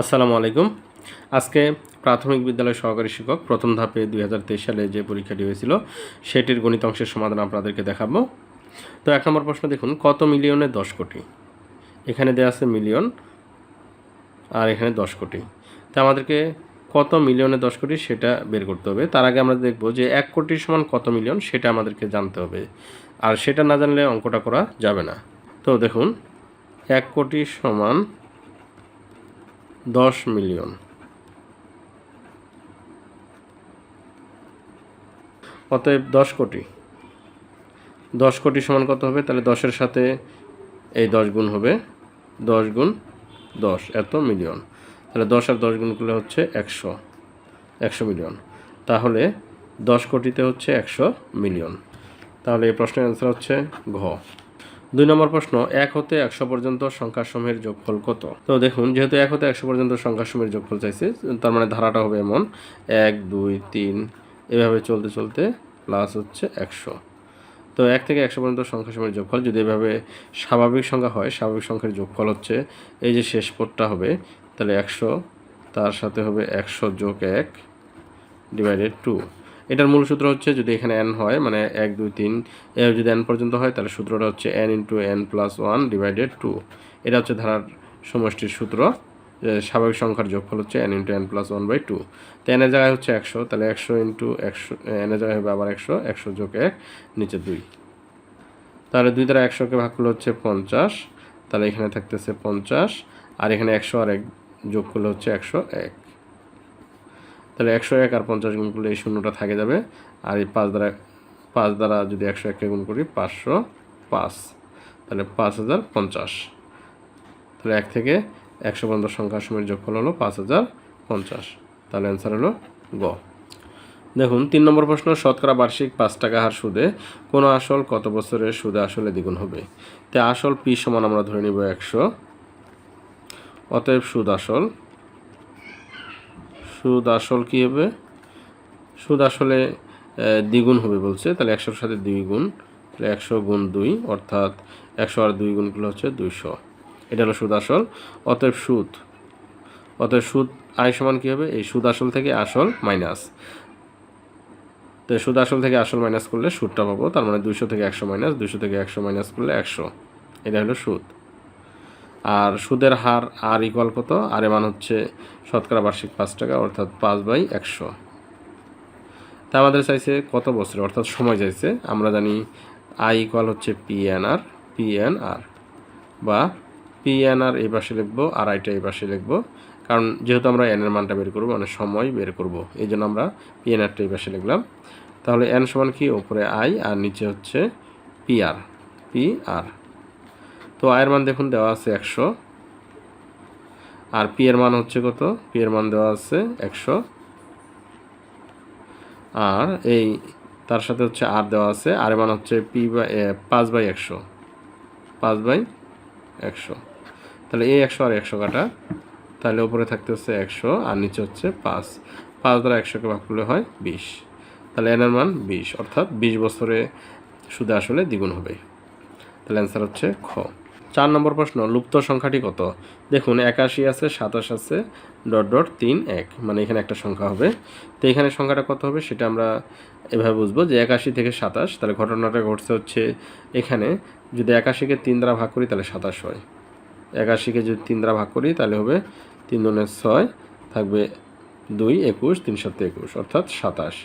আসসালামু আলাইকুম। আজকে প্রাথমিক বিদ্যালয় সহকারী শিক্ষক প্রথম ধাপে দুই হাজার তেইশ সালে যে পরীক্ষাটি হয়েছিল, সেটির গণিত অংশের সমাধান আপনাদেরকে দেখাবো। তো এক নম্বর প্রশ্ন দেখুন, কত মিলিয়নে দশ কোটি? এখানে দেওয়া আছে মিলিয়ন, আর এখানে দশ কোটি। তো আমাদেরকে কত মিলিয়নে দশ কোটি সেটা বের করতে হবে। তার আগে আমরা দেখব যে এক কোটির সমান কত মিলিয়ন সেটা আমাদেরকে জানতে হবে। আর সেটা না জানলে অঙ্কটা করা যাবে না। তো দেখুন, এক কোটি সমান দশ মিলিয়ন। অতএব দশ কোটি। দশ কোটি সমান কত হবে? তাহলে দশের সাথে এই দশ গুণ হবে দশ গুণ দশ, এত মিলিয়ন। তাহলে দশ আর দশ গুণ করলে হচ্ছে একশো একশো মিলিয়ন। তাহলে দশ কোটিতে হচ্ছে একশো মিলিয়ন। তাহলে এই প্রশ্নের অ্যান্সার হচ্ছে ঘ। দুই নম্বর প্রশ্ন, এক হতে একশো পর্যন্ত সংখ্যাসমূহের যোগফল কত? তো দেখুন, যেহেতু এক হতে একশো পর্যন্ত সংখ্যাসমূহের যোগফল চাইছে, তার মানে ধারাটা হবে এমন, এক, দুই, তিন, এভাবে চলতে চলতে প্লাস হচ্ছে একশো। তো এক থেকে একশো পর্যন্ত সংখ্যাসমূহের যোগফল, যদি এভাবে স্বাভাবিক সংখ্যা হয়, স্বাভাবিক সংখ্যার যোগফল হচ্ছে এই যে শেষ পদটা হবে, তাহলে একশো, তার সাথে হবে একশো যোগ এক ডিভাইডেড টু এটার মূল সূত্র হচ্ছে যদি এখানে এন হয় মানে এক, দুই, তিন যদি এন পর্যন্ত হয়, তাহলে সূত্রটা হচ্ছে N into N plus one divided two এটা হচ্ছে ধারার সমষ্টির সূত্র স্বাভাবিক সংখ্যার যোগফল হচ্ছে N into N plus one by two তো এনের জায়গায় হচ্ছে একশো, তাহলে একশো ইন্টু একশো এনের জায়গায় হবে আবার একশো একশো যোগ এক, নিচে দুই। তাহলে দুই দ্বারা একশোকে ভাগ করলে হচ্ছে পঞ্চাশ, তাহলে এখানে থাকতেছে পঞ্চাশ, আর এখানে একশো আর এক যোগ করলে হচ্ছে একশো এক। তাহলে একশো এক আর পঞ্চাশ গুণ করলে এই শূন্যটা থাকে যাবে। আর এই পাঁচ দ্বারা পাঁচ দ্বারা যদি একশো এককে গুণ করি, পাঁচশো পাঁচ। তাহলে পাঁচ হাজার পঞ্চাশ। তাহলে এক থেকে একশো পর্যন্ত সংখ্যার সময়ের যোগফল হলো পাঁচ হাজার পঞ্চাশ। তাহলে অ্যান্সার হলো গ। দেখুন, তিন নম্বর প্রশ্ন, শতকরা বার্ষিক পাঁচ টাকা হার সুদে কোনো আসল কত বছরের সুদে আসলে দ্বিগুণ হবে? তাই আসল পি সমান আমরা ধরে নিব একশো। অতএব সুদ আসল সুদ আসল কী হবে? সুদ আসলে দ্বিগুণ হবে বলছে, তাহলে একশোর সাথে দুই গুণ তাহলে একশো গুণ দুই, অর্থাৎ একশো আর দুই গুণগুলো হচ্ছে দুইশো। এটা হলো সুদ আসল। অতএব সুদ অতএব সুদ আয় সমান কী হবে? এই সুদ আসল থেকে আসল মাইনাস। তো সুদ আসল থেকে আসল মাইনাস করলে সুদটা পাবো, তার মানে দুইশো থেকে একশো মাইনাস, দুইশো থেকে একশো মাইনাস করলে একশো। এটা হলো সুদ। আর সুদের হার আর ইকুয়াল কত? আর এর মান হচ্ছে শতকরা বার্ষিক পাঁচ টাকা, অর্থাৎ পাঁচ বাই একশো। তা আমাদের চাইছে কত বছরে অর্থাৎ সময় চাইছে। আমরা জানি আই ইকুয়াল হচ্ছে P N R P N R বা পি এন আর এই পাশে লিখব, আর আইটা এই পাশে লিখব। কারণ যেহেতু আমরা এন এর মানটা বের করব মানে সময় বের করব, এই জন্য আমরা পি এন আরটা এই পাশে লিখলাম। তাহলে এন সমান কি? ওপরে আই আর নিচে হচ্ছে পি আর পি আর তো আয়ের মান দেখুন, দেওয়া আছে একশো। আর পি এর মান হচ্ছে কত? পি এর মান দেওয়া আছে একশো। আর এই তার সাথে হচ্ছে আর দেওয়া আছে। আর মান হচ্ছে পি বাই পাঁচ বাই একশো। পাঁচ বাই একশো। তাহলে এই একশো আর একশো কাটা। তাহলে উপরে থাকতে হচ্ছে একশো আর নিচে হচ্ছে পাঁচ। পাঁচ দ্বারা একশোকে ভাগ করলে হয় বিশ। তাহলে এনের মান বিশ। অর্থাৎ বিশ বছরে সুদে আসলে দ্বিগুণ হবে। তাহলে অ্যান্সার হচ্ছে খ। চার নম্বর প্রশ্ন, লুপ্ত সংখ্যাটি কত? দেখুন, একাশি আছে, সাতাশ আছে, ডট ডট তিন এক মানে এখানে একটা সংখ্যা হবে। তো এখানে সংখ্যাটা কত হবে সেটা আমরা এভাবে বুঝব যে একাশি থেকে সাতাশ, তাহলে ঘটনাটা ঘটছে হচ্ছে এখানে। যদি একাশিকে তিন দ্বারা ভাগ করি, তাহলে সাতাশ হয়। একাশিকে যদি তিন দ্বারা ভাগ করি, তাহলে হবে তিন দুনের ছয়, থাকবে দুই, একুশ তিন সাত একুশ, অর্থাৎ সাতাশ।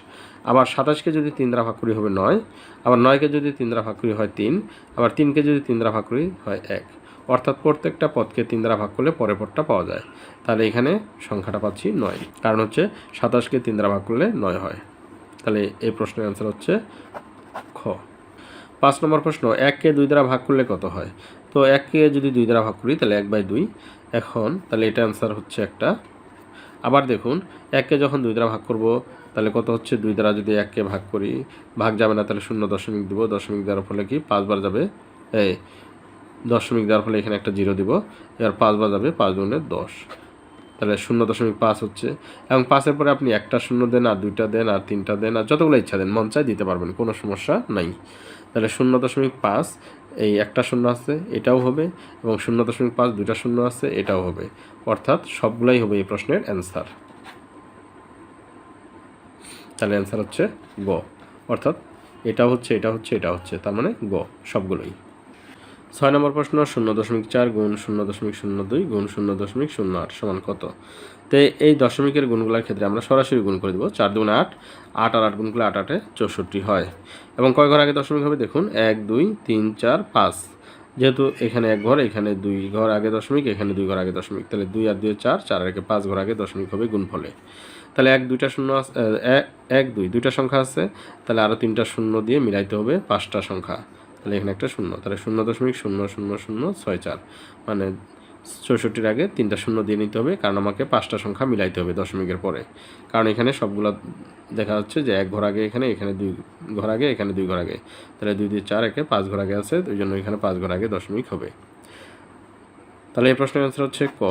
আবার সাতাশকে যদি তিন দ্বারা ভাগ করি হবে নয়, আবার নয়কে যদি তিন দ্বারা ভাগ করি হয় তিন, আবার তিনকে যদি তিন দ্বারা ভাগ করি হয় এক। অর্থাৎ প্রত্যেকটা পদকে তিন দ্বারা ভাগ করলে পরের পদটা পাওয়া যায়। তাহলে এখানে সংখ্যাটা পাচ্ছি নয়। কারণ হচ্ছে সাতাশকে তিন দ্বারা ভাগ করলে নয় হয়। তাহলে এই প্রশ্নের অ্যান্সার হচ্ছে খ। পাঁচ নম্বর প্রশ্ন, এককে দুই দ্বারা ভাগ করলে কত হয়? তো এককে যদি দুই দ্বারা ভাগ করি, তাহলে এক বাই দুই। এখন তাহলে এটা অ্যান্সার হচ্ছে একটা। আবার দেখুন, এককে যখন দুই দ্বারা ভাগ করব তাহলে কত হচ্ছে? দুই দ্বারা যদি এককে ভাগ করি, ভাগ যাবে না, তাহলে শূন্য দশমিক দিব। দশমিক দেওয়ার ফলে কি? পাঁচবার যাবে, এই দশমিক দেওয়ার ফলে এখানে একটা জিরো দিব। এবার পাঁচবার যাবে, পাঁচ দুগুণে দশ। তাহলে শূন্য দশমিক পাঁচ হচ্ছে। এবং পাঁচের পরে আপনি একটা শূন্য দেন, আর দুইটা দেন, আর তিনটা দেন, আর যতগুলো ইচ্ছা দেন, মন চায় দিতে পারবেন, কোনো সমস্যা নাই। তাহলে শূন্য দশমিক পাঁচ, এই একটা শূন্য আছে, এটাও হবে, এবং শূন্য দশমিক পাঁচ, দুইটা শূন্য আছে, এটাও হবে। অর্থাৎ সবগুলাই হবে এই প্রশ্নের অ্যান্সার। তাহলে অ্যান্সার হচ্ছে গ। অর্থাৎ এটা হচ্ছে এটা হচ্ছে এটা হচ্ছে, তার মানে গ, সবগুলোই। ছয় নম্বর প্রশ্ন, শূন্য দশমিক চার গুণ শূন্য দশমিক শূন্য দুই গুণ শূন্য দশমিক শূন্য আট সমান কত? তো এই দশমিকের গুণগুলোর ক্ষেত্রে আমরা সরাসরি গুণ করে দেবো, চার দুগুণ আট আট আর আট গুণগুলো আট আটে চৌষট্টি হয়। এবং কয় ঘর আগে দশমিক হবে দেখুন, এক, দুই, তিন, চার, পাঁচ। যেহেতু এখানে এক ঘর, এখানে দুই ঘর আগে দশমিক, এখানে দুই ঘর আগে দশমিক, তাহলে দুই আর দুই চার চার আর একে পাঁচ ঘর আগে দশমিক হবে গুণ ফলে তাহলে এক, দুইটা শূন্য এক, দুই, দুইটা সংখ্যা আছে, তাহলে আরও তিনটা শূন্য দিয়ে মিলাইতে হবে পাঁচটা সংখ্যা। তাহলে এখানে একটা শূন্য, তাহলে শূন্য দশমিক শূন্য শূন্য শূন্য, ছয়, চার। মানে চৌষট্টির আগে তিনটা শূন্য দিয়ে নিতে হবে, কারণ আমাকে পাঁচটা সংখ্যা মিলাইতে হবে দশমিকের পরে। কারণ এখানে সবগুলো দেখা যাচ্ছে যে এক ঘর আগে এখানে এখানে দুই ঘর আগে, এখানে দুই ঘর আগে। তাহলে দুই দুই, চার, একে পাঁচ ঘর আগে আছে, ওই জন্য এখানে পাঁচ ঘর আগে দশমিক হবে। তাহলে এই প্রশ্নের অ্যান্সার হচ্ছে ক।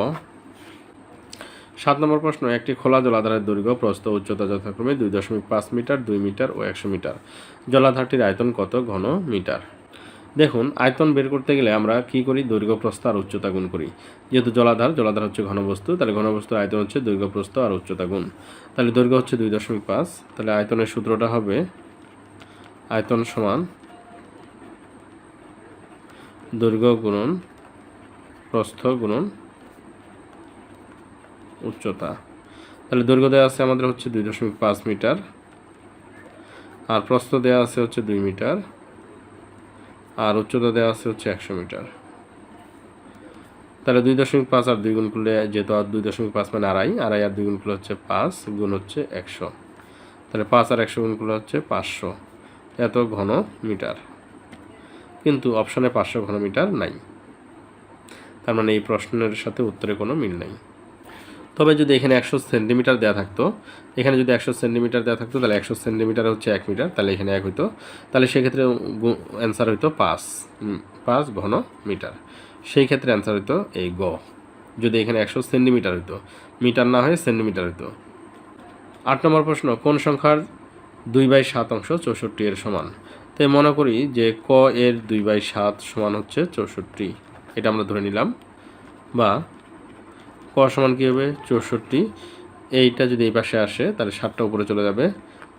সাত নম্বর প্রশ্ন, একটি খোলা জলাধারের দৈর্ঘ্য, প্রস্থ, উচ্চতা যথাক্রমে দুই দশমিক পাঁচ মিটার, দুই মিটার ও একশো মিটার। জলাধারটির আয়তন কত ঘন মিটার? দেখুন, আয়তন বের করতে গেলে আমরা কি করি? দৈর্ঘ্য, প্রস্থ আর উচ্চতা গুণ করি। যেহেতু জলাধার জলাধার হচ্ছে ঘনবস্তু, তাহলে ঘনবস্তুর আয়তন হচ্ছে দৈর্ঘ্য, প্রস্থ আর উচ্চতা গুণ। তাহলে দৈর্ঘ্য হচ্ছে দুই দশমিক পাঁচ, তাহলে আয়তনের সূত্রটা হবে আয়তন সমান দৈর্ঘ্য গুণন, প্রস্থ গুণন উচ্চতা। তাহলে দৈর্ঘ্য দেওয়া আছে আমাদের হচ্ছে দুই দশমিক পাঁচ মিটার। আর প্রস্থ দেওয়া আছে হচ্ছে দুই মিটার। আর উচ্চতা দেওয়া আছে হচ্ছে একশো মিটার। তাহলে দুই দশমিক পাঁচ আর দুই গুণ করলে যেহেতু আর দুই দশমিক পাঁচ মানে আড়াই আড়াই আর দুই গুণ করলে হচ্ছে পাঁচ গুণ হচ্ছে একশো। তাহলে পাঁচ আর একশো গুণ করলে হচ্ছে পাঁচশো। এত ঘন মিটার। কিন্তু অপশানে পাঁচশো ঘন মিটার নাই। তার মানে এই প্রশ্নের সাথে উত্তরে কোনো মিল নাই। তবে যদি এখানে একশো সেন্টিমিটার দেওয়া থাকতো, এখানে যদি একশো সেন্টিমিটার দেওয়া থাকতো, তাহলে একশো সেন্টিমিটার হচ্ছে এক মিটার, তাহলে এখানে এক হইতো। তাহলে সেক্ষেত্রে অ্যান্সার হইতো পাঁচ পাঁচ ঘন মিটার। সেই ক্ষেত্রে অ্যান্সার হইতো এই গ। যদি এখানে একশো সেন্টিমিটার হইতো, মিটার না হয়ে সেন্টিমিটার হইতো। আট নম্বর প্রশ্ন, কোন সংখ্যার দুই বাই সাত অংশ চৌষট্টি এর সমান? তাই মনে করি যে ক এর দুই বাই সাত সমান হচ্ছে চৌষট্টি। এটা আমরা ধরে নিলাম। বা ক সমান কী হবে? চৌষট্টি। এইটা যদি এই পাশে আসে, তাহলে সাতটা উপরে চলে যাবে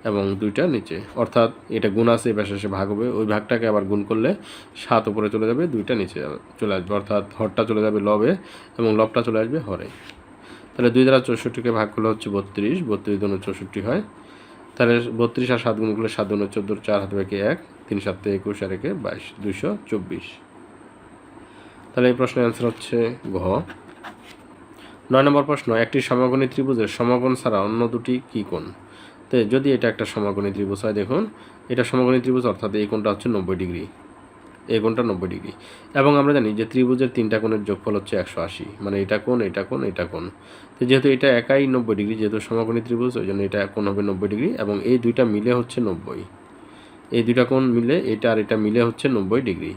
এবং দুইটা নিচে। অর্থাৎ এটা গুণ আছে, এই পাশে এসে ভাগ হবে। ওই ভাগটাকে আবার গুণ করলে সাত উপরে চলে যাবে, দুইটা নিচে চলে আসবে। অর্থাৎ হরটা চলে যাবে লবে এবং লবটা চলে আসবে হরে। তাহলে দুই দ্বারা চৌষট্টিকে ভাগ করলে হচ্ছে বত্রিশ। বত্রিশ দুনো চৌষট্টি হয়। তাহলে বত্রিশ আর সাত গুণ করলে সাত দুনো চোদ্দ, চার হাতে একে এক, তিন সাতে একুশ আর একে বাইশ, দুইশো চব্বিশ। তাহলে এই প্রশ্নের অ্যান্সার হচ্ছে ঘ। নয় নম্বর প্রশ্ন, একটি সমকোণী ত্রিভুজের সমকোণ ছাড়া অন্য দুটি কি কোণ? তো যদি এটা একটা সমকোণী ত্রিভুজ হয়, দেখুন, এটা সমকোণী ত্রিভুজ, অর্থাৎ এই কোণটা হচ্ছে নব্বই ডিগ্রি। এই কোণটা নব্বই ডিগ্রি। এবং আমরা জানি যে ত্রিভুজের তিনটা কোণের যোগফল হচ্ছে একশো আশি। মানে এটা কোণ এটা কোণ এটা কোণ। তো যেহেতু এটা একাই নব্বই ডিগ্রি, যেহেতু সমকোণী ত্রিভুজ, ওই জন্য এটা কোণ হবে নব্বই ডিগ্রি এবং এই দুইটা মিলে হচ্ছে নব্বই। এই দুইটা কোণ মিলে এটা আর এটা মিলে হচ্ছে নব্বই ডিগ্রি।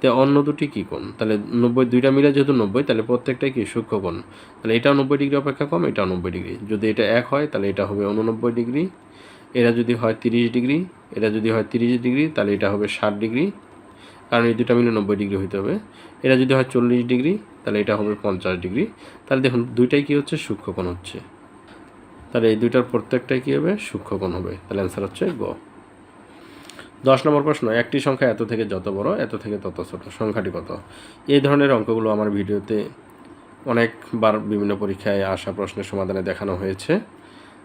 তো অন্য দুটি কী কোণ? তাহলে নব্বই দুইটা মিলে যেহেতু নব্বই, তাহলে প্রত্যেকটাই কি সূক্ষ্ম কোণ তাহলে এটাও নব্বই ডিগ্রি অপেক্ষা কম, এটাও নব্বই ডিগ্রি। যদি এটা এক হয়, তাহলে এটা হবে উননব্বই ডিগ্রি। এরা যদি হয় তিরিশ ডিগ্রি, এটা যদি হয় তিরিশ ডিগ্রি, তাহলে এটা হবে ষাট ডিগ্রি। কারণ এই দুটা মিলে নব্বই ডিগ্রি হইতে হবে। এটা যদি হয় চল্লিশ ডিগ্রি, তাহলে এটা হবে পঞ্চাশ ডিগ্রি। তাহলে দেখুন, দুইটাই কী হচ্ছে? সূক্ষ্মকোণ হচ্ছে। তাহলে এই দুইটার প্রত্যেকটাই কী হবে? সূক্ষ্মকোণ হবে। তাহলে অ্যান্সার হচ্ছে গ। দশ নম্বর প্রশ্ন, একটি সংখ্যা এত থেকে যত বড়, এত থেকে তত ছোট, সংখ্যাটি কত? এই ধরনের অঙ্কগুলো আমার ভিডিওতে অনেকবার বিভিন্ন পরীক্ষায় আসা প্রশ্নের সমাধানে দেখানো হয়েছে।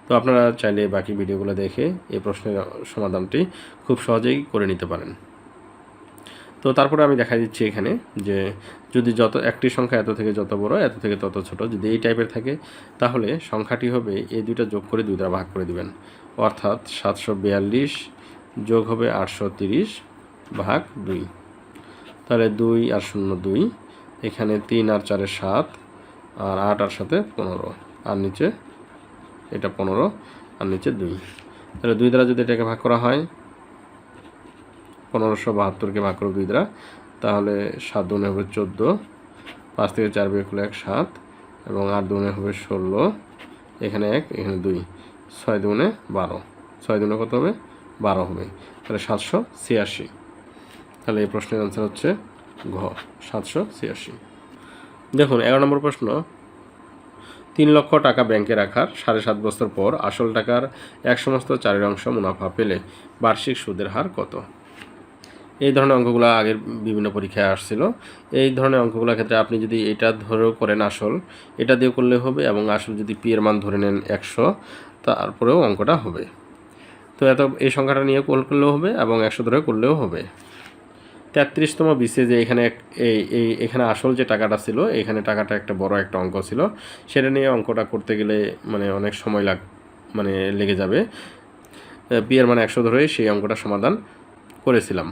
তো আপনারা চাইলে বাকি ভিডিওগুলো দেখে এই প্রশ্নের সমাধানটি খুব সহজেই করে নিতে পারেন। তো তারপরে আমি দেখা দিচ্ছি এখানে যে যদি যত, একটি সংখ্যা এত থেকে যত বড়, এত থেকে তত ছোট যদি এই টাইপের থাকে, তাহলে সংখ্যাটি হবে এই দুইটা যোগ করে দুই দ্বারা ভাগ করে দিবেন। অর্থাৎ সাতশো বিয়াল্লিশ যোগ হবে আটশো তিরিশ ভাগ দুই। তাহলে দুই আর শূন্য দুই, এখানে তিন আর চারে সাত, আর আট আর সাথে পনেরো, আর নিচে এটা পনেরো, আর নিচে দুই। তাহলে দুই দ্বারা যদি এটাকে ভাগ করা হয়, পনেরোশো বাহাত্তরকে ভাগ করো দুই দ্বারা, তাহলে সাত দুনে হবে চোদ্দ, পাঁচ থেকে চার বিয়ে করলে এক সাত, এবং আট দুনে হবে ষোলো, এখানে এক, এখানে দুই, ছয় দুনে বারো। ছয় দুনে কত হবে? বারো হবে। তাহলে সাতশো ছিয়াশি। তাহলে এই প্রশ্নের অ্যান্সার হচ্ছে ঘ, সাতশো ছিয়াশি। দেখুন, এগারো নম্বর প্রশ্ন। তিন লক্ষ টাকা ব্যাংকে রাখার সাড়ে সাত বছর পর আসল টাকার এক সমস্ত চারের অংশ মুনাফা পেলে বার্ষিক সুদের হার কত? এই ধরনের অঙ্কগুলো আগের বিভিন্ন পরীক্ষায় আসছিল। এই ধরনের অঙ্কগুলোর ক্ষেত্রে আপনি যদি এটা ধরেও করেন আসল, এটা দিয়ে করলে হবে এবং আসল যদি পি এর মান ধরে নেন একশো, তারপরেও অঙ্কটা হবে। তো এত, এই সংখ্যাটা নিয়ে কল করলেও হবে এবং একশো ধরে করলেও হবে। তেত্রিশতম বিসে যে এখানে এই এই, এখানে আসল যে টাকাটা ছিল, এখানে টাকাটা একটা বড় একটা অঙ্ক ছিল। সেটা নিয়ে অঙ্কটা করতে গেলে মানে অনেক সময় লাগ মানে লেগে যাবে। পিয়ের মানে একশো ধরে সেই অঙ্কটা সমাধান করেছিলাম।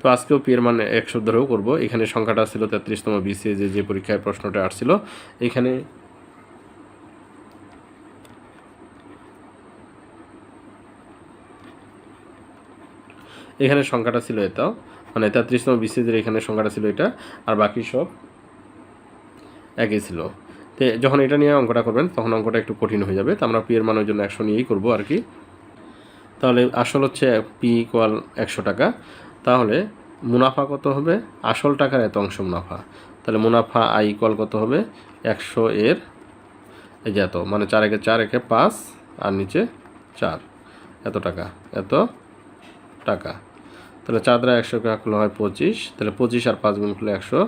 তো আজকেও পিয়ের মানে একশো ধরেও করব। এখানে সংখ্যাটা ছিল তেত্রিশতম বিসিএ যে যে পরীক্ষায় প্রশ্নটা আসছিল, এখানে এখানে সংখ্যাটা ছিল এটা মানে তেত্রিশতম বিসিএসের এখানে সংখ্যাটা ছিল এটা, আর বাকি সব একই ছিল। তো যখন এটা নিয়ে অঙ্কটা করবেন, তখন অঙ্কটা একটু কঠিন হয়ে যাবে, তো আমরা পি এর মানের জন্য একশো নিয়েই করব আর কি। তাহলে আসল হচ্ছে পি ইকুয়াল একশো টাকা। তাহলে মুনাফা কত হবে? আসল টাকার এত অংশ মুনাফা। তাহলে মুনাফা আই ইকুয়াল কত হবে? একশো এর এই যে এত মানে চার একে চার, একে পাঁচ, আর নিচে চার। এত টাকা এত টাকা। তাহলে চার দ্বারা একশো করলে হয় পঁচিশ, তাহলে পঁচিশ আর পাঁচ গুণ করলে একশো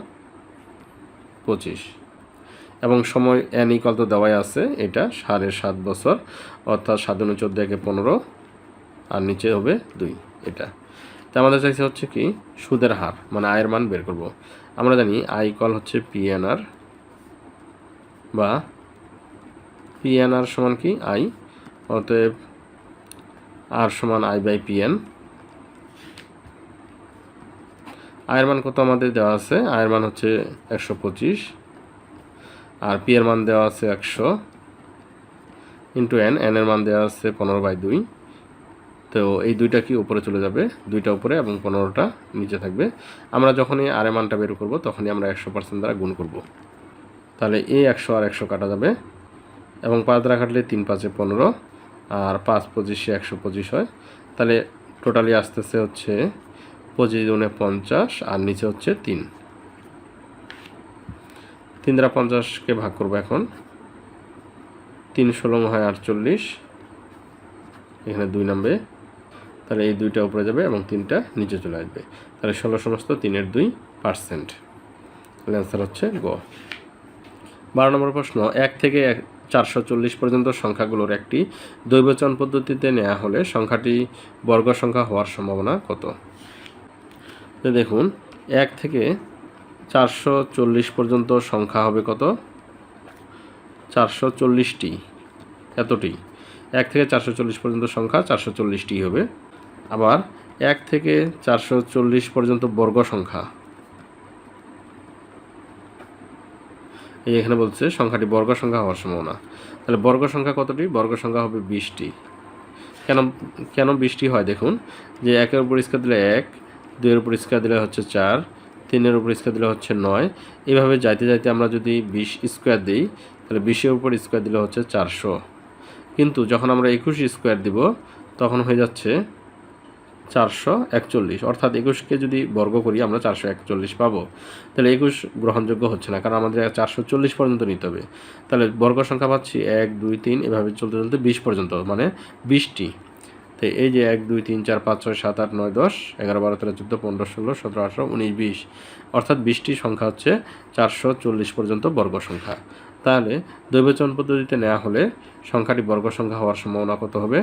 পঁচিশ। এবং সময় এন ইকাল তো দেওয়াই আছে, এটা সাড়ে সাত বছর, অর্থাৎ সাত চোদ্দ একে পনেরো, আর নিচে হবে দুই, এটা। তো আমাদের চাইছে হচ্ছে কি, সুদের হার মানে আয়ের মান বের করব। আমরা জানি আই কল হচ্ছে পিএনআর বা পিএনআর সমান কি? আই অতএব আর সমান আই বাই পিএন আয়ের মান কত আমাদের দেওয়া আছে? আয়ের মান হচ্ছে একশো পঁচিশ। আর পি এর মান দেওয়া আছে একশো। ইন্টু এন এন এর মান দেওয়া আছে পনেরো বাই দুই। তো এই দুইটা কি উপরে চলে যাবে? দুইটা উপরে এবং পনেরোটা নিচে থাকবে। আমরা যখনই আর মানটা বের করব, তখনই আমরা একশো পার্সেন্ট দ্বারা গুণ করব। তাহলে এই একশো আর একশো কাটা যাবে। এবং পাঁচ দ্বারা কাটলে তিন পাঁচে পনেরো। আর পাঁচ পঁচিশে একশো পঁচিশ হয়। তাহলে টোটালি আসতেছে হচ্ছে পঁচিশ দুগুণে পঞ্চাশ, আর নিচে হচ্ছে তিন। তিন দ্বারা পঞ্চাশকে ভাগ করব এখন। তিন ষোলো হয় আটচল্লিশ, এখানে দুই নামবে। তাহলে এই দুইটা উপরে যাবে এবং তিনটা নিচে চলে আসবে। তাহলে ষোলো সমস্ত তিনের দুই পার্সেন্ট। তাহলে অ্যান্সার হচ্ছে গ। বারো নম্বর প্রশ্ন, এক থেকে এক চারশো চল্লিশ পর্যন্ত সংখ্যাগুলোর একটি দৈবচন পদ্ধতিতে নেওয়া হলে সংখ্যাটি বর্গ সংখ্যা হওয়ার সম্ভাবনা কত? তো দেখুন, এক থেকে চারশো চল্লিশ পর্যন্ত সংখ্যা হবে কত? চারশো চল্লিশটি। এতটি। এক থেকে চারশো চল্লিশ পর্যন্ত সংখ্যা চারশো চল্লিশটি হবে। আবার এক থেকে চারশো চল্লিশ পর্যন্ত বর্গ সংখ্যা। এই এখানে বলছে, সংখ্যাটি বর্গ সংখ্যা হওয়ার সম্ভাবনা। তাহলে বর্গ সংখ্যা কতটি? বর্গ সংখ্যা হবে বিশটি। কেন কেন বৃষ্টি হয়? দেখুন, যে একের উপর স্কোয়ার দিলে এক দুইয়ের উপর স্কোয়ার দিলে হচ্ছে চার, তিনের উপর স্কোয়ার দিলে হচ্ছে নয়। এইভাবে যাইতে যাইতে আমরা যদি বিশ স্কোয়ার দিই, তাহলে বিশের উপর স্কোয়ার দিলে হচ্ছে চারশো। কিন্তু যখন আমরা একুশ স্কোয়ার দিব, তখন হয়ে যাচ্ছে চারশো একচল্লিশ। অর্থাৎ একুশকে যদি বর্গ করি, আমরা চারশো একচল্লিশ পাবো। তাহলে একুশ গ্রহণযোগ্য হচ্ছে না, কারণ আমাদের চারশো চল্লিশ পর্যন্ত নিতে হবে। তাহলে বর্গ সংখ্যা পাচ্ছি এক, দুই, তিন, এভাবে চলতে চলতে বিশ পর্যন্ত মানে বিশটি। তো এই যে এক, দুই, তিন, চার, পাঁচ, ছয়, সাত, আট, নয়, দশ, এগারো, বারো, তেরো, চোদ্দ, পনেরো, ষোলো, সতেরো, আঠারো, উনিশ, বিশ, অর্থাৎ বিশটি সংখ্যা হচ্ছে চারশো চল্লিশ পর্যন্ত বর্গ সংখ্যা। তাহলে দৈবচন পদ্ধতিতে নেওয়া হলে সংখ্যাটি বর্গ সংখ্যা হওয়ার সম্ভাবনা কত হবে?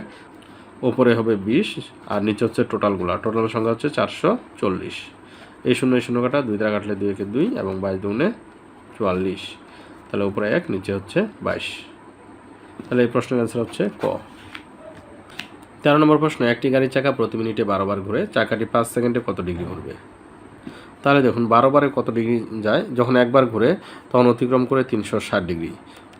ওপরে হবে বিশ আর নিচে হচ্ছে টোটালগুলা। টোটাল সংখ্যা হচ্ছে চারশো চল্লিশ। এই শূন্য এই শূন্য কাটা দুই দ্বারা কাটলে দুই, একে দুই এবং বাইশ দুগুণে চুয়াল্লিশ। তাহলে উপরে এক, নিচে হচ্ছে বাইশ। তাহলে এই প্রশ্নের অ্যান্সার হচ্ছে ক। তেরো নম্বর প্রশ্ন, একটি গাড়ির চাকা প্রতি মিনিটে বারো বার ঘুরে, চাকাটি পাঁচ সেকেন্ডে কত ডিগ্রি ঘুরবে? তাহলে দেখুন, বারো বারে কত ডিগ্রি যায়, যখন একবার ঘুরে, তখন অতিক্রম করে তিনশো ষাট ডিগ্রি।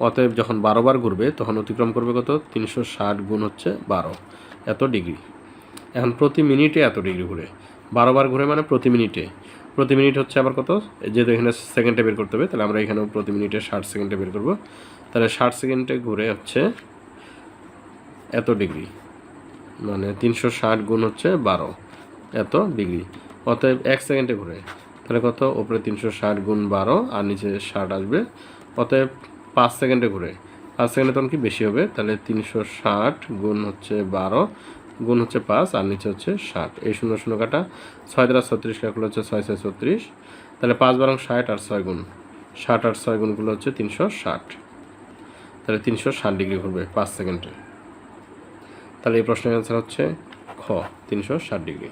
অতএব যখন বারো বার ঘুরবে, তখন অতিক্রম করবে কত? তিনশো ষাট গুণ হচ্ছে বারো। এত ডিগ্রি। এখন প্রতি মিনিটে এত ডিগ্রি ঘুরে। বারো বার ঘুরে মানে প্রতি মিনিটে। প্রতি মিনিট হচ্ছে আবার কত? যেহেতু এখানে সেকেন্ডে বের করতে হবে, তাহলে আমরা এখানেও প্রতি মিনিটে ষাট সেকেন্ডে বের করব। তাহলে ষাট সেকেন্ডে ঘুরে হচ্ছে এত ডিগ্রি। মানে তিনশো ষাট গুণ হচ্ছে বারো। এত ডিগ্রি। অতএব এক সেকেন্ডে ঘুরে। তাহলে কত? ওপরে তিনশো ষাট গুণ বারো আর নিচে ষাট আসবে। অতএব পাঁচ সেকেন্ডে ঘুরে। পাঁচ সেকেন্ডে তখন কি বেশি হবে? তাহলে তিনশো ষাট গুণ হচ্ছে বারো, গুণ হচ্ছে পাঁচ আর নিচে হচ্ছে ষাট। এই শূন্য শূন্য কাটা ছয় দ্বারা ছত্রিশ কাকুলো হচ্ছে ছয় ছয় ছত্রিশ। তাহলে পাঁচ বারং ষাট আর ছয় গুণ। ষাট আর ছয় গুণগুলো হচ্ছে তিনশো ষাট। তাহলে তিনশো ষাট ডিগ্রি ঘুরবে পাঁচ সেকেন্ডে। তাহলে এই প্রশ্নের অ্যান্সার হচ্ছে খ, তিনশো ষাট ডিগ্রি।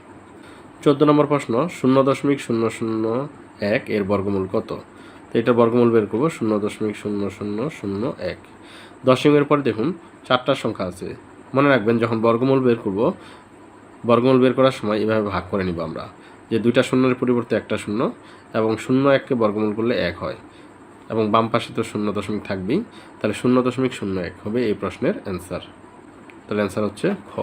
চোদ্দ নম্বর প্রশ্ন, শূন্য দশমিক শূন্য শূন্য এক এর বর্গমূল কত? তো এটার বর্গমূল বের করব, শূন্য দশমিক শূন্য শূন্য শূন্য এক। দশমিকের পরে দেখুন চারটা সংখ্যা আছে। মনে রাখবেন, যখন বর্গমূল বের করব, বর্গমূল বের করার সময় এভাবে ভাগ করে নিব আমরা। যে দুইটা শূন্যের পরিবর্তে একটা শূন্য, এবং শূন্য এককে বর্গমূল করলে এক হয়। এবং বাম পাশে তো শূন্য দশমিক থাকবেই, তাহলে শূন্য দশমিক শূন্য এক হবে এই প্রশ্নের অ্যান্সার তাহলে অ্যান্সার হচ্ছে খ।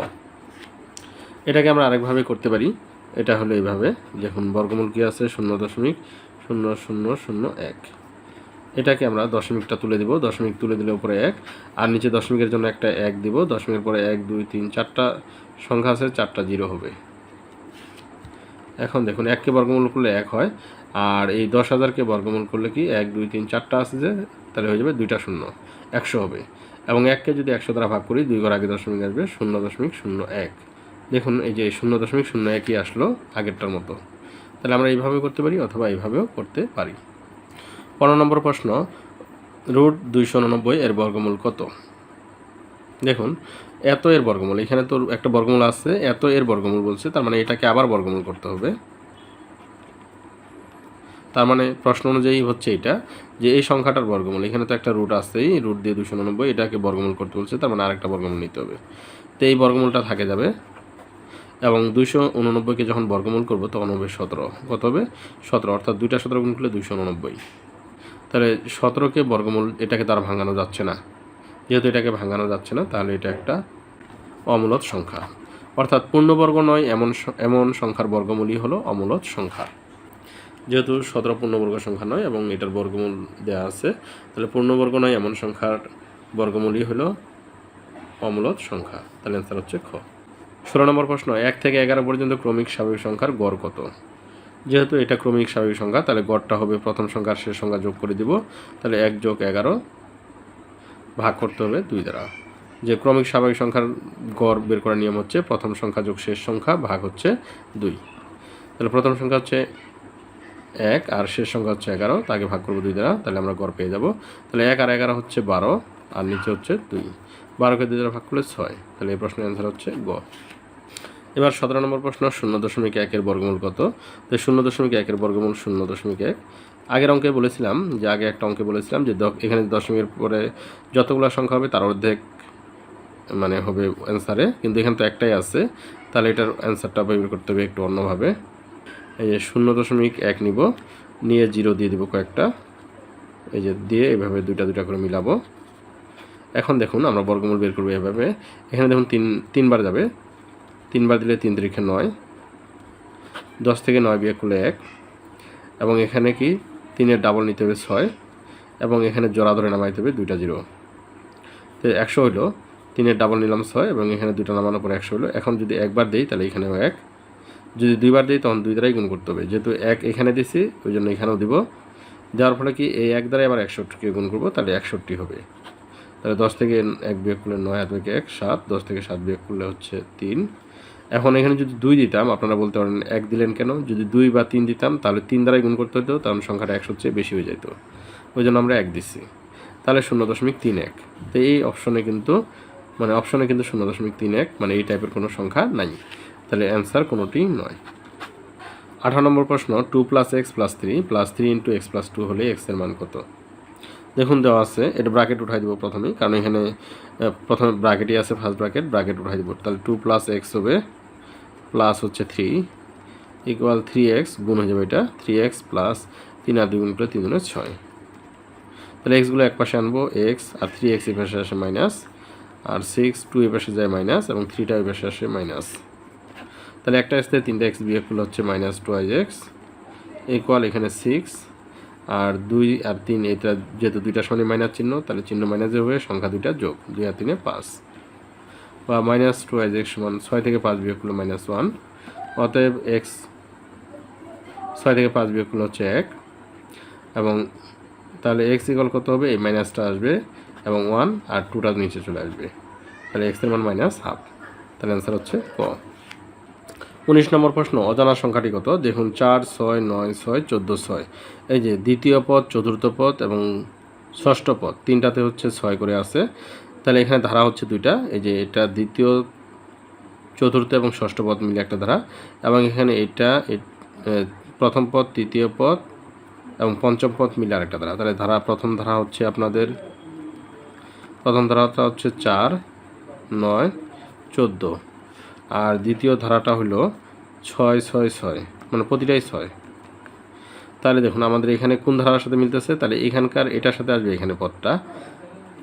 এটাকে আমরা আরেকভাবে করতে পারি। এটা হলো এইভাবে। দেখুন, বর্গমূল কী আছে? শূন্য দশমিক শূন্য শূন্য শূন্য এক। এটাকে আমরা দশমিকটা তুলে দিব। দশমিক তুলে দিলে উপরে এক। আর নিচে দশমিকের জন্য একটা এক দিব। দশমিকের পরে এক, দুই, তিন, চারটা সংখ্যা আছে, চারটা জিরো হবে। এখন দেখুন এককে বর্গমূল করলে এক হয়। আর এই দশ হাজারকে বর্গমূল করলে কি? এক, দুই, তিন, চারটা আছে যে, তাহলে হয়ে যাবে দুইটা শূন্য। একশো হবে। এবং এককে যদি একশো দ্বারা ভাগ করি দুই ঘর আগে দশমিক আসবে, শূন্য দশমিক শূন্য এক। দেখুন, এই যে শূন্য দশমিক শূন্য একই আসলো আগেরটার মতো। তাহলে আমরা এইভাবে করতে পারি অথবা এইভাবেও করতে পারি। পনেরো নম্বর প্রশ্ন, রুট দুইশো উননব্বই এর বর্গমূল কত? দেখুন, এত এর বর্গমূল, এখানে তো একটা বর্গমূল আছে, এত এর বর্গমূল বলছে, তার মানে এটাকে আবার বর্গমূল করতে হবে। তার মানে প্রশ্ন অনুযায়ী হচ্ছে এটা, যে এই সংখ্যাটার বর্গমূল, এখানে তো একটা রুট আছেই রুট দিয়ে দুশো উননব্বই এটাকে বর্গমূল করতে বলছে, তার মানে আরেকটা বর্গমূল নিতে হবে। তো এই বর্গমূলটা থাকে যাবে, এবং দুইশো উননব্বইকে যখন বর্গমূল করব, তখন হবে সতেরো। কত হবে? সতেরো, অর্থাৎ দুইটা সতেরো গুণ করলে দুইশো উননব্বই। তাহলে সতেরোকে বর্গমূল, এটাকে তার ভাঙানো যাচ্ছে না। যেহেতু এটাকে ভাঙানো যাচ্ছে না, তাহলে এটা একটা অমূলত সংখ্যা। অর্থাৎ পূর্ণবর্গ নয়, এমন এমন সংখ্যার বর্গমূলই হলো অমূলত সংখ্যা। যেহেতু সতেরো পূর্ণবর্গ সংখ্যা নয় এবং এটার বর্গমূল দেওয়া আছে, তাহলে পূর্ণবর্গ নয়, এমন সংখ্যার বর্গমূলই হলো অমূলত সংখ্যা। তাহলে অ্যান্সার হচ্ছে খ। ষোলো নম্বর প্রশ্ন, এক থেকে এগারো পর্যন্ত ক্রমিক স্বাভাবিক সংখ্যার গড় কত? যেহেতু এটা ক্রমিক স্বাভাবিক সংখ্যা, তাহলে গড়টা হবে প্রথম সংখ্যার শেষ সংখ্যা যোগ করে দিব। তাহলে এক যোগ এগারো ভাগ করতে হবে দুই দ্বারা। যে ক্রমিক স্বাভাবিক সংখ্যার গড় বের করার নিয়ম হচ্ছে প্রথম সংখ্যা যোগ শেষ সংখ্যা ভাগ হচ্ছে দুই। তাহলে প্রথম সংখ্যা হচ্ছে এক, আর শেষ সংখ্যা হচ্ছে এগারো, তাকে ভাগ করব দুই দ্বারা, তাহলে আমরা গড় পেয়ে যাব। তাহলে এক আর এগারো হচ্ছে বারো, আর নিচে হচ্ছে দুই। বারোকে দুই দ্বারা ভাগ করলে ছয়, তাহলে এই প্রশ্নের অ্যান্সার হচ্ছে গ। এবার সতেরো নম্বর প্রশ্ন, শূন্য দশমিক একের বর্গমূল কত? তো শূন্য দশমিক একের বর্গমূল শূন্য দশমিক এক। আগের অঙ্কে বলেছিলাম, যে আগে একটা অঙ্কে বলেছিলাম, যে এখানে দশমিকের পরে যতগুলো সংখ্যা হবে, তার অর্ধেক মানে হবে অ্যান্সারে কিন্তু এখানে তো একটাই আছে, তাহলে এটার অ্যান্সারটা বের করতে হবে একটু অন্যভাবে। এই যে শূন্য দশমিক এক নিব, নিয়ে জিরো দিয়ে দিব কয়েকটা। এই যে দিয়ে এভাবে দুইটা দুইটা করে মিলাবো। এখন দেখুন আমরা বর্গমূল বের করব এভাবে। এখানে দেখুন তিন, তিনবার যাবে। তিনবার দিলে তিন তারিখে নয়। দশ থেকে নয় বিয়ে করলে এক। এবং এখানে কি? তিনের ডাবল নিতে হবে ছয়। এবং এখানে জোড়া ধরে নামাইতে হবে দুইটা জিরো। তো একশো হইল। তিনের ডাবল নিলাম ছয় এবং এখানে দুইটা নামানোর পর একশো হলো এখন যদি একবার দিই তাহলে এখানেও এক। যদি দুইবার দিই, তখন দুই দ্বারাই গুণ করতে হবে। যেহেতু এক এখানে দিছি, ওই জন্য এখানেও দিব। যার ফলে কি, এই এক দ্বারাই আবার একষট্টিকে গুণ করব, তাহলে একষট্টি হবে। তাহলে দশ থেকে এক বিয়োগ করলে নয় হাত থেকে এক, সাত, দশ থেকে সাত বিয়োগ করলে হচ্ছে তিন। এখন এখানে যদি দুই দিতাম, আপনারা বলতে পারেন এক দিলেন কেন? যদি দুই বা তিন দিতাম, তাহলে তিন দ্বারাই গুণ করতে হতো তখন সংখ্যাটা একশোর চেয়ে বেশি হয়ে যেত ওই জন্য আমরা এক দিচ্ছি তাহলে শূন্য দশমিক তিন এক। তো এই অপশনে কিন্তু মানে অপশনে কিন্তু শূন্য দশমিক তিন এক মানে এই টাইপের কোনো সংখ্যা নাই। তাহলে অ্যান্সার কোনোটি নয়। আঠারো নম্বর প্রশ্ন two plus x plus three plus three into x plus two হলে এক্সের মান কত? দেখুন, দেওয়া আছে, এটা ব্র্যাকেট উঠাই দিব প্রথমেই, কারণ এখানে প্রথমে ব্র্যাকেটই আছে ফার্স্ট ব্র্যাকেট ব্র্যাকেট উঠাই দিব। তাহলে টু প্লাস এক্স হবে প্লাস হচ্ছে থ্রি ইকুয়াল থ্রি এক্স গুণ হয়ে যাবে এটা থ্রি এক্স প্লাস তিন আর দুই গুণ করে তিন গুণে ছয়। তাহলে এক্সগুলো এক পাশে আনব এক্স আর থ্রি এক্স এই পাশে আসে মাইনাস আর সিক্স টু এই পাশে যায় মাইনাস এবং থ্রিটা এই পাশে আসে মাইনাস তাহলে একটা আসতে তিনটা এক্স বিয়োগ করলে হচ্ছে মাইনাস টুয়াইজ এক্স ইকুয়াল এখানে সিক্স আর দুই আর তিন এটা যেহেতু দুইটা সমানে মাইনাস চিহ্ন, তাহলে চিহ্ন মাইনাসের হয়ে সংখ্যা দুইটা যোগ, দুই আর তিনে পাঁচ। বা মাইনাস টু আইজ এক্স সমান ছয় থেকে পাঁচ বিয়োগ করলে মাইনাস ওয়ান অতএব এক্স ছয় থেকে পাঁচ বিয়োগ করলে হচ্ছে এক, এবং তাহলে এক্স ইকল কত হবে? এই মাইনাসটা আসবে, এবং ওয়ান আর টুটা নিচে চলে আসবে। তাহলে এক্সের মান মাইনাস হাফ তাহলে অ্যান্সার হচ্ছে ক। উনিশ নম্বর প্রশ্ন, অজানা সংখ্যাটি কত? দেখুন, চার, ছয়, নয়, ছয়, চোদ্দ, ছয়। এই যে দ্বিতীয় পদ, চতুর্থ পদ এবং ষষ্ঠ পদ, তিনটাতে হচ্ছে ছয় করে আছে। তাহলে এখানে ধারা হচ্ছে দুইটা। এই যে এটা দ্বিতীয়, চতুর্থ এবং ষষ্ঠ পদ মিলে একটা ধারা। এবং এখানে এটা প্রথম পদ, তৃতীয় পদ এবং পঞ্চম পদ মিলে আরেকটা ধারা। তাহলে ধারা, প্রথম ধারা হচ্ছে আপনাদের, প্রথম ধারাটা হচ্ছে চার, নয়, চোদ্দ। আর দ্বিতীয় ধারাটা হলো ছয় ছয় ছয় মানে প্রতিটাই ছয়। তাহলে দেখুন আমাদের এখানে কোন ধারার সাথে মিলতেছে? তাহলে এখানকার এটার সাথে আসবে এখানে পদটা।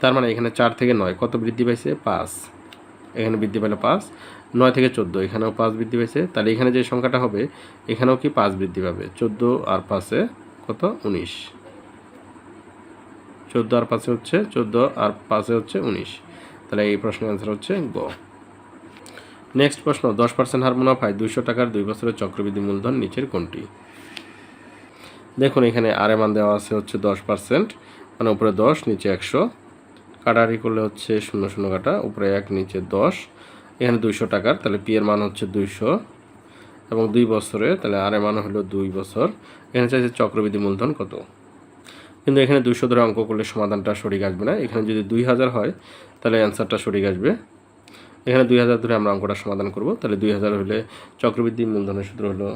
তার মানে এখানে চার থেকে নয়, কত বৃদ্ধি পাইছে? পাঁচ। এখানে বৃদ্ধি পেল পাঁচ। নয় থেকে চোদ্দ, এখানেও পাঁচ বৃদ্ধি পেয়েছে তাহলে এখানে যে সংখ্যাটা হবে, এখানেও কি পাঁচ বৃদ্ধি পাবে? চোদ্দ আর পাঁচে কত? উনিশ। চোদ্দ আর পাঁচে হচ্ছে, চোদ্দ আর পাঁচে হচ্ছে, উনিশ। তাহলে এই প্রশ্নের অ্যান্সার হচ্ছে গ। নেক্সট প্রশ্ন, দশ পার্সেন্ট হার মুনাফায় দুইশো টাকার দুই বছরের চক্রবৃদ্ধি মূলধন নিচের কোনটি? দেখুন, এখানে আর মান দেওয়া আছে হচ্ছে দশ পার্সেন্ট মানে উপরে দশ, নিচে একশো। কাটারি করলে হচ্ছে শূন্য শূন্য কাটা, উপরে এক, নিচে দশ। এখানে দুইশো টাকার, তাহলে পি এর মান হচ্ছে দুইশো। এবং দুই বছরে, তাহলে আর মান হলো দুই বছর। এখানে চাইছে চক্রবৃদ্ধি মূলধন কত? কিন্তু এখানে দুইশো ধরে অঙ্ক করলে সমাধানটা সঠিক আসবে না। এখানে যদি দুই হাজার হয়, তাহলে অ্যান্সারটা সঠিক আসবে। এখানে দুই হাজার ধরে আমরা অঙ্কটা সমাধান করব। তাহলে দুই হাজার হলে চক্রবৃদ্ধি মূলধনের সূত্র হলো,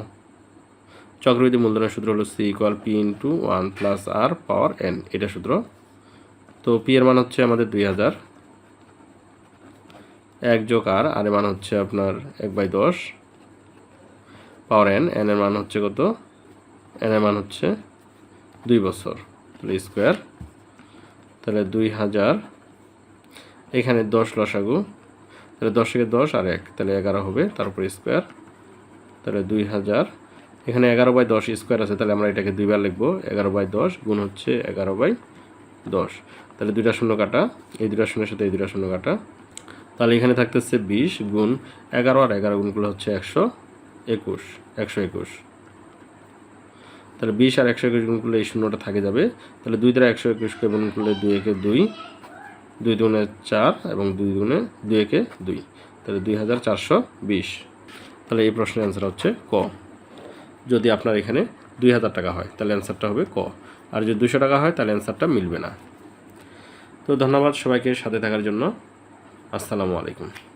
চক্রবৃদ্ধি মূলধনের সূত্র হলো C equal P into one plus R power N এটা সূত্র। তো পি এর মান হচ্ছে আমাদের দুই হাজার। এক যোগ আর আর এর মান হচ্ছে আপনার এক বাই দশ। পাওয়ার এন এন এর মান হচ্ছে কত? এন এর মান হচ্ছে দুই বছর, তাহলে স্কোয়ার তাহলে দুই হাজার। এখানে দশ লসাগু। তাহলে দশ থেকে দশ আর এক, তাহলে এগারো হবে, তারপর স্কোয়ার তাহলে দুই হাজার। এখানে এগারো বাই দশ স্কোয়ার আছে, তাহলে আমরা এটাকে দুইবার লিখব, এগারো বাই দশ গুণ হচ্ছে এগারো বাই দশ। তাহলে দুইটা শূন্য কাটা, এই দুইটা শূন্যের সাথে এই দুইটা শূন্য কাটা। তাহলে এখানে থাকতেছে বিশ গুণ এগারো আর এগারো গুণগুলো হচ্ছে একশো একুশ একশো একুশ। তাহলে বিশ আর একশো একুশ গুণ করলে এই শূন্যটা থাকে যাবে। তাহলে দুই দ্বারা একশো একুশকে গুণ করলে দুই একে দুই দুই দুগুণে চার এবং দুই দুগুণে দুই একে দুই। তাহলে দুই হাজার চারশো বিশ। তাহলে এই প্রশ্নের অ্যান্সার হচ্ছে ক। যদি আপনার এখানে দুই হাজার টাকা হয়, তাহলে অ্যান্সারটা হবে ক। আর যদি দুশো টাকা হয়, তাহলে অ্যান্সারটা মিলবে না। তো ধন্যবাদ সবাইকে সাথে থাকার জন্য। আসসালামু আলাইকুম।